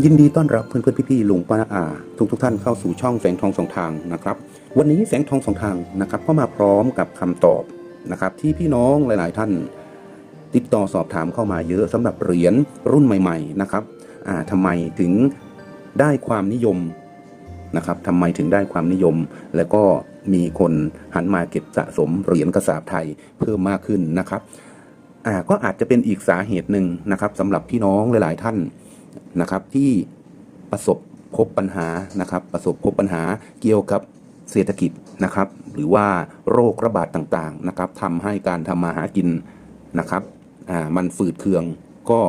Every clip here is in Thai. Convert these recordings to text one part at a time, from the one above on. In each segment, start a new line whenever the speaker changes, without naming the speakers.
ยินดีต้อนรับเพื่อนเพื่อนๆพี่ๆลุงป้าอาทุกทุกท่านเข้าสู่ช่องแสงทองสองทางนะครับ วันนี้แสงทองสองทางนะครับก็มาพร้อมกับคำตอบนะครับที่พี่น้องหลาย ๆ ท่าน ติดต่อสอบถามเข้ามาเยอะสำหรับเหรียญรุ่นใหม่ ๆ นะครับอ่าทำไมถึงได้ความนิยมนะครับทำไมถึงได้ความนิยม และก็มีคนหันมาเก็บสะสมเหรียญกระสาบไทยเพิ่มมากขึ้นนะครับอ่าก็อาจจะเป็นอีกสาเหตุหนึ่งนะครับสำหรับพี่น้องหลาย ๆ ท่าน นะครับที่ประสบพบปัญหานะครับ ประสบพบปัญหาเกี่ยวกับเศรษฐกิจนะครับ หรือว่าโรคระบาดต่างๆนะครับทำให้การทำมาหากินนะครับอ่ามันฝืดเคืองก็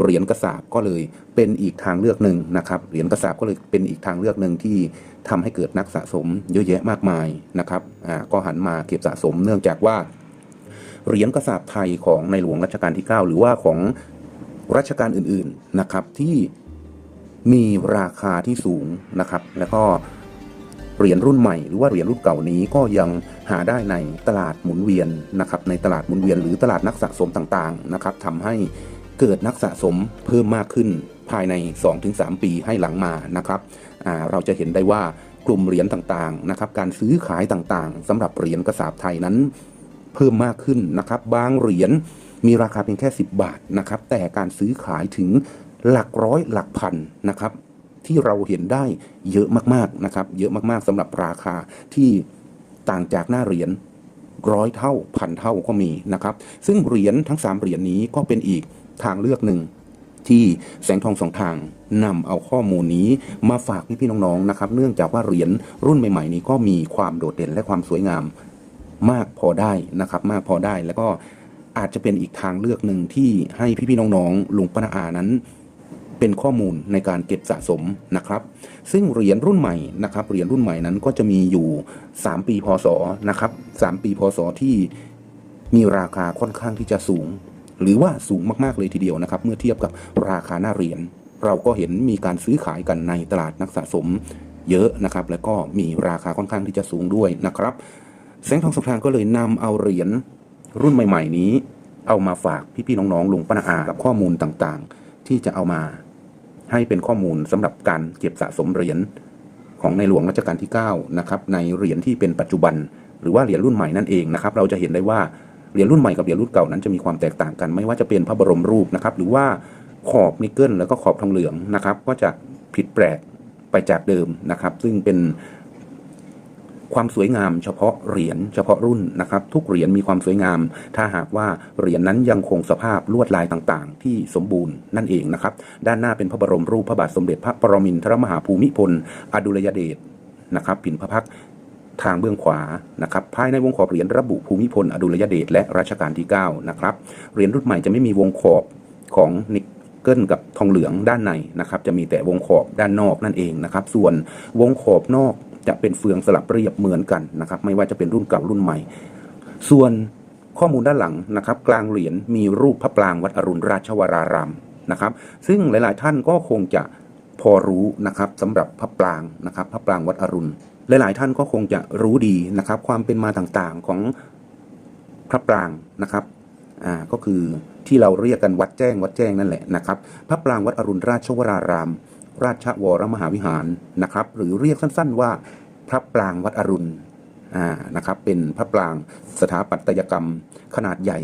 เหรียญกระสาบก็เลยเป็นอีกทางเลือกหนึ่งนะครับ เหรียญกระสาบก็เลยเป็นอีกทางเลือกหนึ่งที่ทำให้เกิดนักสะสมเยอะแยะมากมายนะครับอ่าก็หันมาเก็บสะสมเนื่องจากว่าเหรียญกระสาบไทยของในหลวงรัชกาลที่ 9 หรือว่าของ รัชกาลอื่นๆนะครับที่มีราคาที่สูงนะครับ แล้วก็เหรียญรุ่นใหม่หรือว่าเหรียญรุ่นเก่านี้ก็ยังหาได้ในตลาดหมุนเวียนนะครับ ในตลาดหมุนเวียนหรือตลาดนักสะสมต่างๆนะครับทำให้เกิดนักสะสมเพิ่มมากขึ้นภายใน 2-3 ปีให้หลังมานะครับเราจะเห็นได้ว่ากลุ่มเหรียญต่างๆนะครับ การซื้อขายต่างๆสำหรับเหรียญกระสาบไทยนั้นเพิ่มมากขึ้นนะครับ บางเหรียญ มีราคาเพียงแค่ 10 บาทนะครับ แต่การซื้อขายถึงหลักร้อยหลักพันนะครับ ที่เราเห็นได้เยอะมากๆนะครับ เยอะมากๆสำหรับราคาที่ต่างจากหน้าเหรียญร้อยเท่าพันเท่าก็มีนะครับ ซึ่งเหรียญทั้ง 3 เหรียญนี้ก็เป็นอีกทางเลือกหนึ่งที่แสงทองสองทางนำเอาข้อมูลนี้มาฝากพี่ๆน้องๆนะครับ เนื่องจากว่าเหรียญรุ่นใหม่ๆ นี้ก็มีความโดดเด่นและความสวยงามมากพอได้นะครับ มากพอได้แล้วก็ อาจจะเป็นอีกทางเลือกหนึ่งที่ให้พี่ๆน้องๆลุงปนาอานั้น เป็นข้อมูลในการเก็บสะสมนะครับ ซึ่งเหรียญรุ่นใหม่นะครับเหรียญรุ่นใหม่นั้นก็จะมีอยู่ 3 ปีพศนะครับ 3 ปีพศที่มีราคาค่อนข้างที่จะสูง หรือว่าสูงมากๆเลยทีเดียวนะครับ เมื่อเทียบกับราคาหน้าเหรียญเราก็เห็นมีการซื้อขายกันในตลาดนักสะสมเยอะนะครับ แล้วก็มีราคาค่อนข้างที่จะสูงด้วยนะครับแสงทองสุพรางก็เลยนำเอาเหรียญ รุ่นใหม่ ๆ นี้ เอามาฝากพี่ๆน้องๆลุงป้านาอากับข้อมูลต่างๆ ที่จะเอามาให้เป็นข้อมูลสำหรับการเก็บสะสมเหรียญของในหลวงรัชกาลที่9นะครับในเหรียญที่เป็นปัจจุบัน หรือว่าเหรียญรุ่นใหม่นั่นเองนะครับเราจะเห็นได้ว่าเหรียญรุ่นใหม่กับเหรียญรุ่นเก่านั้นจะมีความแตกต่างกัน ไม่ว่าจะเป็นพระบรมรูปนะครับหรือว่าขอบนิกเกิลแล้วก็ขอบทองเหลืองนะครับก็จะผิดแปลกไปจากเดิมนะครับ ซึ่งเป็น ความสวยงามเฉพาะเหรียญเฉพาะรุ่นนะครับทุกเหรียญมีความสวยงาม ถ้าหากว่าเหรียญนั้นยังคงสภาพลวดลายต่างๆ ที่สมบูรณ์นั่นเองนะครับด้านหน้าเป็นพระบรมรูปพระบาทสมเด็จพระปรมินทรมหาภูมิพล อดุลยเดชนะครับผินพระพักทางเบื้องขวานะครับภายในวงขอบเหรียญระบุภูมิพล อดุลยเดชและรัชกาลที่9นะครับเหรียญรุ่นใหม่จะไม่มีวงขอบของนิกเกิลกับทองเหลืองด้านในนะครับจะมีแต่วงขอบด้านนอกนั่นเองนะครับส่วนวงขอบนอก จะเป็นเฟืองสลับเรียบเหมือนกันนะครับ ไม่ว่าจะเป็นรุ่นเก่ารุ่นใหม่ ส่วนข้อมูลด้านหลังนะครับ กลางเหรียญมีรูปพระปรางวัดอรุณราชวรารามนะครับ ซึ่งหลาย ๆ ท่านก็คงจะพอรู้นะครับสำหรับพระปรางนะครับ พระปรางวัดอรุณหลาย ๆ ท่านก็คงจะรู้ดีนะครับ ความเป็นมาต่างๆของพระปรางนะครับอ่าก็คือที่เราเรียกกันวัดแจ้งวัดแจ้งนั่นแหละนะครับ พระปรางวัดอรุณราชวราราม ราชวรมหาวิหารนะครับ หรือเรียกสั้นๆว่าพระปรางวัดอรุณอ่านะครับ เป็นพระปรางสถาปัตยกรรมขนาดใหญ่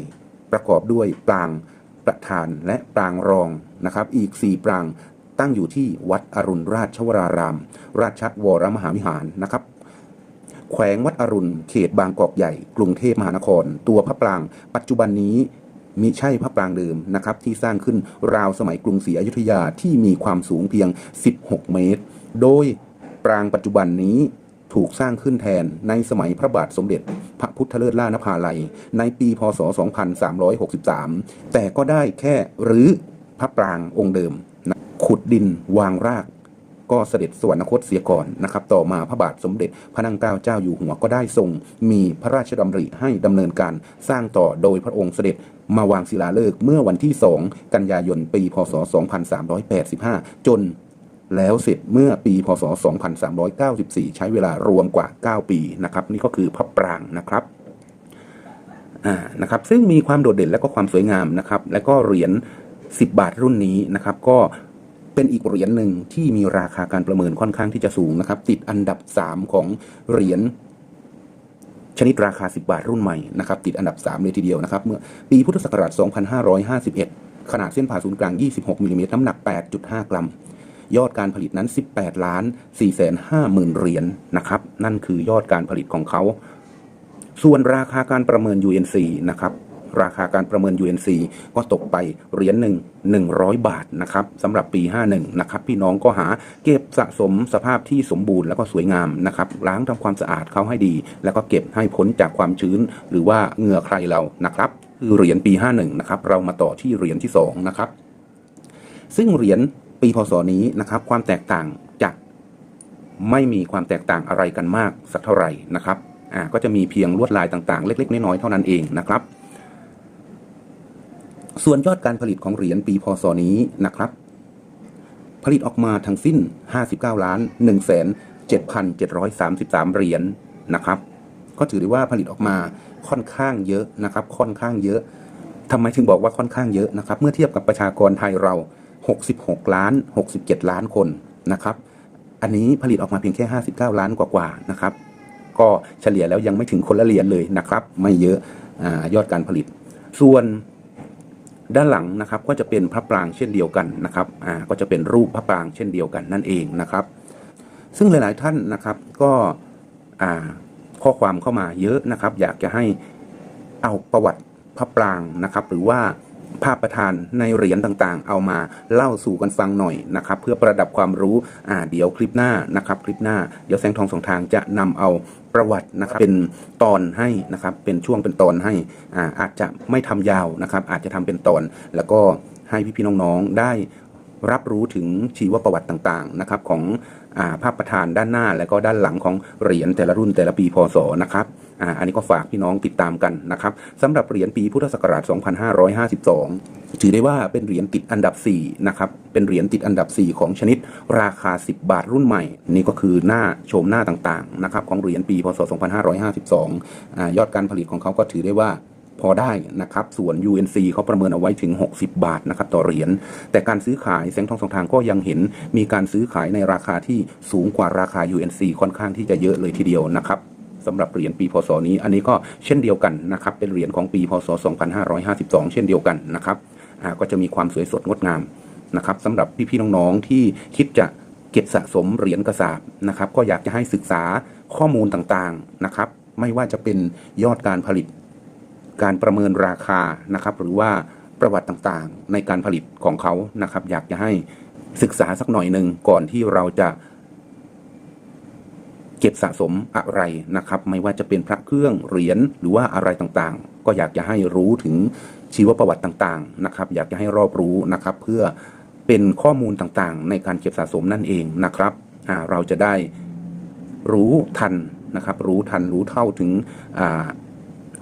ประกอบด้วยปรางประธานและปรางรองนะครับ อีก 4 ปรางตั้งอยู่ที่วัดอรุณราชวราราม ราชวรมหาวิหารนะครับ แขวงวัดอรุณ เขตบางกอกใหญ่ กรุงเทพมหานคร ตัวพระปราง ปัจจุบันนี้ มิใช่พระปรางเดิมนะครับที่สร้างขึ้นราวสมัยกรุงศรีอยุธยาที่มีความสูงเพียง 16 เมตร โดยปรางปัจจุบันนี้ถูกสร้างขึ้นแทนในสมัยพระบาทสมเด็จ พระพุทธเลิศล่านภาลัย ในปีพศ 2363 แต่ก็ได้แค่รื้อพระปรางองค์เดิม ขุดดินวางราก ก็เสด็จสวรรคตเสียก่อนนะครับต่อมาพระบาทสมเด็จพระนั่งเกล้าเจ้าอยู่หัวก็ได้ทรงมีพระราชดำริให้ดำเนินการสร้างต่อโดยพระองค์เสด็จมาวางศิลาฤกษ์เมื่อวันที่ 2 กันยายน ปี พศ 2385 จนแล้วเสร็จเมื่อปี พศ 2394 ใช้เวลารวมกว่า 9 ปีนะครับ นี่ก็คือพระปรางนะครับอ่านะครับ ซึ่งมีความโดดเด่นและก็ความสวยงามนะครับ และก็เหรียญ 10 บาทรุ่นนี้นะครับ ก็ เป็นอีกเหรียญหนึ่งที่มีราคาการประเมินค่อนข้างที่จะสูงนะครับ ติดอันดับ 3 ของเหรียญชนิดราคา 10 บาทรุ่นใหม่นะครับติดอันดับ 3 เลยทีเดียวนะครับ เมื่อปีพุทธศักราช 2551 ขนาดเส้นผ่าศูนย์กลาง 26 มิลลิเมตรน้ำหนัก 8.5 กรัม ยอดการผลิตนั้น 18 ล้าน4แสน5หมื่นเหรียญนะครับ นั่นคือยอดการผลิตของเขา ส่วนราคาการประเมิน UNC นะครับ ราคาการประเมิน UNC ก็ตกไปเหรียญหนึ่ง100 บาทนะครับสำหรับปี 51 นะครับ พี่น้องก็หาเก็บสะสมสภาพที่สมบูรณ์แล้วก็สวยงามนะครับล้างทำความสะอาดเขาให้ดี แล้วก็เก็บให้พ้นจากความชื้น หรือว่าเหงื่อใครเรานะครับคือเหรียญปี 51 นะครับ เรามาต่อที่เหรียญที่ 2 นะครับ ซึ่งเหรียญปีพศนี้นะครับ ความแตกต่างจะไม่มีความแตกต่างอะไรกันมากสักเท่าไหร่นะครับอ่าก็จะมีเพียงลวดลายต่างๆ เล็ก ๆ น้อยๆเท่านั้นเองนะครับ ส่วนยอดการผลิตของเหรียญปีพศนี้นะครับ ผลิตออกมาทั้งสิ้น 59 ล้าน 1 7 7 3 3 เหรียญนะครับ ก็ถือได้ว่าผลิตออกมาค่อนข้างเยอะนะครับ ค่อนข้างเยอะทำไมถึงบอกว่าค่อนข้างเยอะนะครับ เมื่อเทียบกับประชากรไทยเรา 66 ล้าน 67 ล้านคนนะครับ อันนี้ผลิตออกมาเพียงแค่ 59 ล้านกว่าๆนะครับ ก็เฉลี่ยแล้วยังไม่ถึงคนละเหรียญเลยนะครับ ไม่เยอะอยอดการผลิต ส่วน ด้านหลังนะครับก็จะเป็นพระปรางเช่นเดียวกันนะครับอ่าก็จะเป็นรูปพระปรางเช่นเดียวกันนั่นเองนะครับ ซึ่งหลาย ๆ ท่านนะครับก็อ่าข้อความเข้ามาเยอะนะครับ อยากจะให้เอาประวัติพระปรางนะครับ หรือว่า ภาพประธานในเหรียญต่างๆ เอามาเล่าสู่กันฟังหน่อยนะครับเพื่อประดับความรู้อ่าเดี๋ยวคลิปหน้านะครับคลิปหน้าเดี๋ยวแสงทองสองทางจะนำเอาประวัตินะครับเป็นตอนให้นะครับเป็นช่วงเป็นตอนให้อ่าอาจจะไม่ทำยาวนะครับอาจจะทำเป็นตอนแล้วก็ให้พี่ๆน้องๆได้ รับรู้ถึงชีวประวัติต่างๆนะครับของอภาพประธานด้านหน้าและก็ด้านหลังของเหรียญแต่ละรุ่นแต่ละปีพศนะครับอ่าอันนี้ก็ฝากพี่น้องติดตามกันนะครับสำหรับเหรียญปีพุทธศักราช 2552 ถือได้ว่าเป็นเหรียญติดอันดับ4นะครับเป็นเหรียญติดอันดับ 4 ของชนิดราคา 10 บาทรุ่นใหม่ นี่ก็คือหน้าโฉมหน้าต่างๆนะครับของเหรียญปีพศ 2552อายอดการผลิตของเขาก็ถือได้ว่า พอได้นะครับ ส่วน UNC เขาประเมินเอาไว้ถึง 60 บาทนะครับต่อเหรียญ แต่การซื้อขายแสงทองสองทางก็ยังเห็นมีการซื้อขายในราคาที่สูงกว่าราคา UNC ค่อนข้างที่จะเยอะเลยทีเดียวนะครับสำหรับเหรียญปีพศนี้ อันนี้ก็เช่นเดียวกันนะครับ เป็นเหรียญของปีพศ 2552 เช่นเดียวกันนะครับก็จะมีความสวยสดงดงามนะครับสำหรับพี่ๆน้องๆที่คิดจะเก็บสะสมเหรียญกระสาบนะครับ ก็อยากจะให้ศึกษาข้อมูลต่างๆนะครับ ไม่ว่าจะเป็นยอดการผลิต การประเมินราคานะครับ หรือว่าประวัติต่างๆ ในการผลิตของเขานะครับ อยากจะให้ศึกษาสักหน่อยหนึ่งก่อนที่เราจะ เก็บสะสมอะไรนะครับ ไม่ว่าจะเป็นพระเครื่องเหรียญหรือว่าอะไรต่างๆ ก็อยากจะให้รู้ถึงชีวประวัติต่างๆนะครับ อยากจะให้รอบรู้นะครับ เพื่อเป็นข้อมูลต่างๆ ในการเก็บสะสมนั่นเองนะครับเราจะได้รู้ทันนะครับ รู้ทันรู้เท่าถึง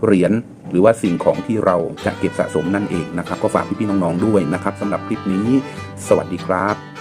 เหรียญ รือว่าสิ่งของที่เราจะเก็บสะสมนั่นเองนะครับ ก็ฝากพี่ๆน้องๆด้วยนะครับสำหรับคลิปนี้ สวัสดีครับ